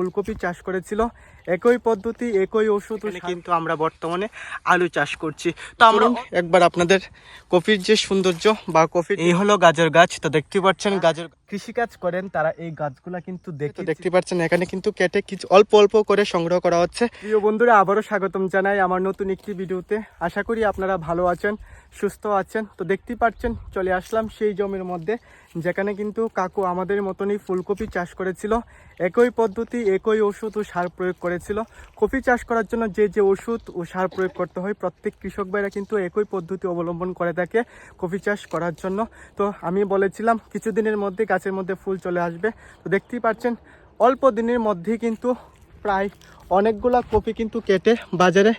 ফুলকপি চাষ করেছিল। একই পদ্ধতি একই ওষুধ কিন্তু আমরা বর্তমানে আলু চাষ করছি। তো আমরা একবার আপনাদের কফির যে সৌন্দর্য বা কফি এই হলো গাজর গাছ। তো দেখতে পাচ্ছেন গাজর কৃষিকাজ করেন তারা এই গাছগুলা কিন্তু দেখতে দেখতে পাচ্ছেন এখানে কিন্তু কেটে কিছু অল্প অল্প করে সংগ্রহ করা হচ্ছে। প্রিয় বন্ধুরা আবারও স্বাগতম জানাই আমার নতুন একটি ভিডিওতে। আশা করি আপনারা ভালো আছেন সুস্থ আছেন। তো দেখতেই পাচ্ছেন চলে আসলাম সেই জমির মধ্যে যেখানে কিন্তু কাকু আমাদের মতনই ফুলকপি চাষ করেছিল। একই পদ্ধতি একই ওষুধ ও সার প্রয়োগ করেছিল। কপি চাষ করার জন্য যে যে ওষুধ ও সার প্রয়োগ করতে হয় প্রত্যেক কৃষক ভাইরা কিন্তু একই পদ্ধতি অবলম্বন করে থাকে কপি চাষ করার জন্য। তো আমি বলেছিলাম কিছুদিনের মধ্যে গাছের মধ্যে ফুল চলে আসবে। তো দেখতেই পাচ্ছেন, অল্প দিনের মধ্যেই কিন্তু প্রায় অনেকগুলা কপি কিন্তু কেটে বাজারে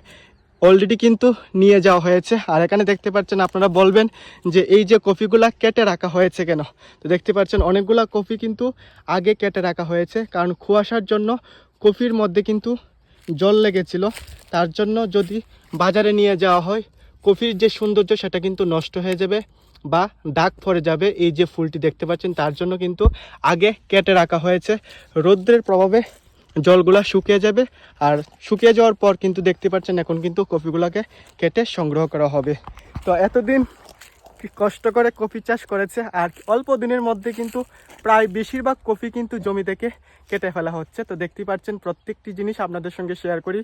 অলরেডি কিন্তু নিয়ে যাওয়া হয়েছে। আর এখানে দেখতে পাচ্ছেন, আপনারা বলবেন যে এই যে কপিগুলা কেটে রাখা হয়েছে কেন? তো দেখতে পাচ্ছেন, অনেকগুলা কপি কিন্তু আগে কেটে রাখা হয়েছে, কারণ কুয়াশার জন্য কপির মধ্যে কিন্তু জল লেগেছিল। তার জন্য যদি বাজারে নিয়ে যাওয়া হয় কফির যে সৌন্দর্য সেটা কিন্তু নষ্ট হয়ে যাবে। বা দাগ পড়ে যাবে এই যে ফুলটি দেখতে পাচ্ছেন, তার জন্য কিন্তু আগে কেটে রাখা হয়েছে। রৌদ্রের প্রভাবে জলগুলা শুকিয়ে যাবে আর শুকিয়ে যাওয়ার পর কিন্তু দেখতে পাচ্ছেন এখন কিন্তু কপিগুলোকে কেটে সংগ্রহ করা হবে। তো এতদিন কষ্ট করে কফি চাষ করেছে আর অল্প দিনের মধ্যে কিন্তু প্রায় বেশিরভাগ কফি কিন্তু জমি থেকে কেটে ফেলা হচ্ছে। তো দেখতে পাচ্ছেন প্রত্যেকটি জিনিস আপনাদের সঙ্গে শেয়ার করি।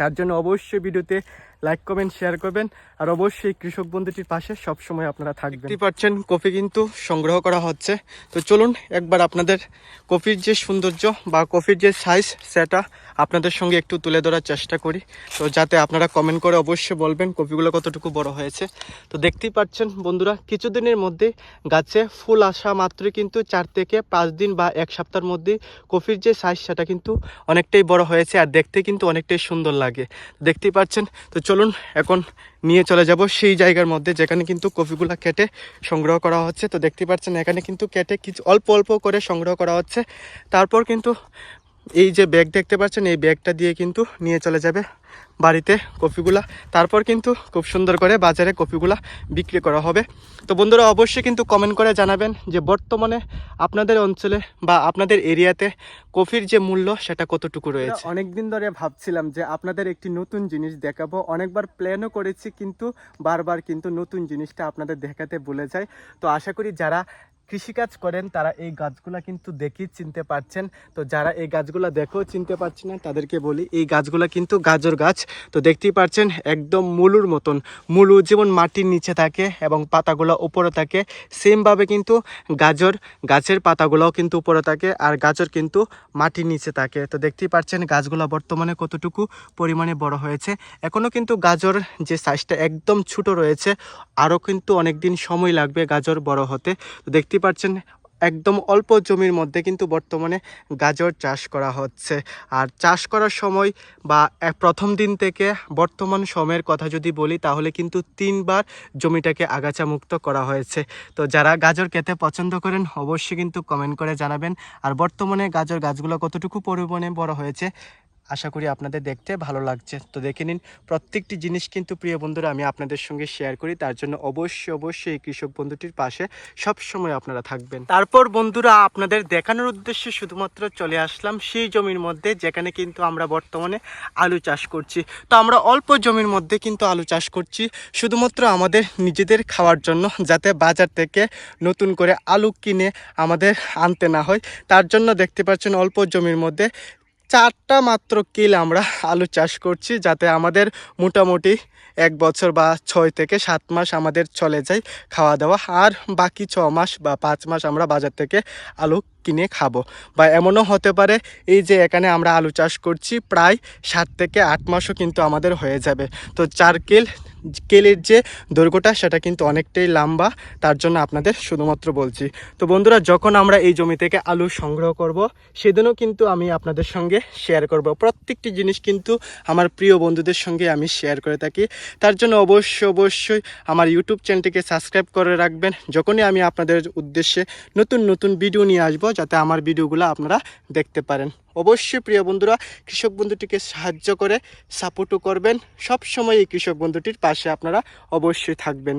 তার জন্য অবশ্যই ভিডিওতে লাইক করবেন শেয়ার করবেন। আর অবশ্যই কৃষক বন্ধুটির পাশে সবসময় আপনারা থাকবেন। দেখতেই পাচ্ছেন, কফি কিন্তু সংগ্রহ করা হচ্ছে। তো চলুন একবার আপনাদের কফির যে সৌন্দর্য বা কফির যে সাইজ সেটা আপনাদের সঙ্গে একটু তুলে ধরার চেষ্টা করি। তো যাতে আপনারা কমেন্ট করে অবশ্যই বলবেন কপিগুলো কতটুকু বড় হয়েছে। তো দেখতেই পাচ্ছেন বন্ধুরা, কিছুদিনের মধ্যে গাছে ফুল আসা মাত্রই কিন্তু চার থেকে পাঁচ দিন বা এক সপ্তাহের মধ্যে কফির যে সাইজ সেটা কিন্তু অনেকটাই বড় হয়েছে। আর দেখতে কিন্তু অনেকটাই সুন্দর লাগে। দেখতেই পাচ্ছেন, তো চলুন, এখন নিয়ে চলে যাব সেই জায়গার মধ্যে যেখানে কিন্তু কফিগুলো কেটে সংগ্রহ করা হচ্ছে। তো দেখতে পাচ্ছেন, এখানে কিন্তু কেটে কিছু অল্প অল্প করে সংগ্রহ করা হচ্ছে। তারপর কিন্তু এই যে ব্যাগ দেখতে পাচ্ছেন এই ব্যাগটা দিয়ে কিন্তু নিয়ে চলে যাবে বাড়িতে কফিগুলা। তারপর কিন্তু খুব সুন্দর করে বাজারে কফিগুলা বিক্রি করা হবে। তো বন্ধুরা অবশ্যই কিন্তু কমেন্ট করে জানাবেন যে বর্তমানে আপনাদের অঞ্চলে বা আপনাদের এরিয়াতে কফির যে মূল্য সেটা কতটুকু রয়েছে? অনেক দিন ধরে ভাবছিলাম যে আপনাদের একটি নতুন জিনিস দেখাবো। অনেকবার প্ল্যানও করেছি কিন্তু বারবার কিন্তু নতুন জিনিসটা আপনাদের দেখাতে ভুলে যায় তো আশা করি যারা কৃষিকাজ করেন, তারা এই গাছগুলা কিন্তু দেখেই চিনতে পারছেন। তো যারা এই গাছগুলা দেখেও চিনতে পারছে না, তাদেরকে বলি, এই গাছগুলা কিন্তু গাজর গাছ। তো দেখতেই পারছেন, একদম মুলুর মতন। মুলু যেমন মাটির নিচে থাকে এবং পাতাগুলো উপরে থাকে, সেমভাবে কিন্তু গাজর গাছের পাতাগুলোও কিন্তু উপরে থাকে আর গাজর কিন্তু মাটির নিচে থাকে। তো দেখতেই পারছেন, গাছগুলো বর্তমানে কতটুকু পরিমাণে বড় হয়েছে। এখনও কিন্তু গাজর যে সাইজটা একদম ছোট রয়েছে, আরও কিন্তু অনেক দিন সময় লাগবে গাজর বড় হতে। তো দেখতেই পাচ্ছেন, একদম অল্প জমির মধ্যে কিন্তু বর্তমানে গাজর চাষ করা হচ্ছে। আর চাষ করার সময় বা প্রথম দিন থেকে বর্তমান সময়ের কথা যদি বলি, তাহলে কিন্তু তিনবার জমিটাকে আগাছা মুক্ত করা হয়েছে। তো যারা গাজর খেতে পছন্দ করেন, অবশ্যই কিন্তু কমেন্ট করে জানাবেন। আর বর্তমানে গাজর গাছগুলো কতটুকু পরিমাণে বড় হয়েছে আশা করি আপনাদের দেখতে ভালো লাগছে। তো দেখে নিন, প্রত্যেকটি জিনিস কিন্তু প্রিয় বন্ধুরা আমি আপনাদের সঙ্গে শেয়ার করি। তার জন্য অবশ্যই অবশ্যই এই কৃষক বন্ধুটির পাশে সব সময় আপনারা থাকবেন। তারপর বন্ধুরা আপনাদের দেখানোর উদ্দেশ্যে শুধুমাত্র চলে আসলাম সেই জমির মধ্যে, যেখানে কিন্তু আমরা বর্তমানে আলু চাষ করছি। তো আমরা অল্প জমির মধ্যে কিন্তু আলু চাষ করছি। শুধুমাত্র আমাদের নিজেদের খাওয়ার জন্য, যাতে বাজার থেকে নতুন করে আলু কিনে আমাদের আনতে না হয়। তার জন্য দেখতে পাচ্ছেন অল্প জমির মধ্যে চারটা মাত্র কিল আমরা আলু চাষ করছি, যাতে আমাদের মোটামুটি এক বছর বা ছয় থেকে সাত মাস আমাদের চলে যায় খাওয়া দাওয়া। আর বাকি ছ মাস বা পাঁচ মাস আমরা বাজার থেকে আলু কিনে খাব। বা এমনও হতে পারে, এই যে এখানে আমরা আলু চাষ করছি, প্রায় সাত থেকে আট মাসও কিন্তু আমাদের হয়ে যাবে। তো চার কিল, কেলের যে দৈর্ঘ্যটা, সেটা কিন্তু অনেকটাই লম্বা, তার জন্য আপনাদের শুধুমাত্র বলছি। তো বন্ধুরা, যখন আমরা এই জমি থেকে আলু সংগ্রহ করব, সেদিনও কিন্তু আমি আপনাদের সঙ্গে শেয়ার করব। প্রত্যেকটি জিনিস কিন্তু আমার প্রিয় বন্ধুদের সঙ্গে আমি শেয়ার করে থাকি। তার জন্য অবশ্যই অবশ্যই আমার ইউটিউব চ্যানেলটিকে সাবস্ক্রাইব করে রাখবেন। যখনই আমি আপনাদের উদ্দেশ্যে নতুন নতুন ভিডিও নিয়ে আসব যাতে আমার ভিডিওগুলো আপনারা দেখতে পারেন। অবশ্যই প্রিয় বন্ধুরা, কৃষক বন্ধুটিকে সাহায্য করে সাপোর্টও করবেন। সব সময় এই কৃষক বন্ধুটির পাশে আপনারা অবশ্যই থাকবেন।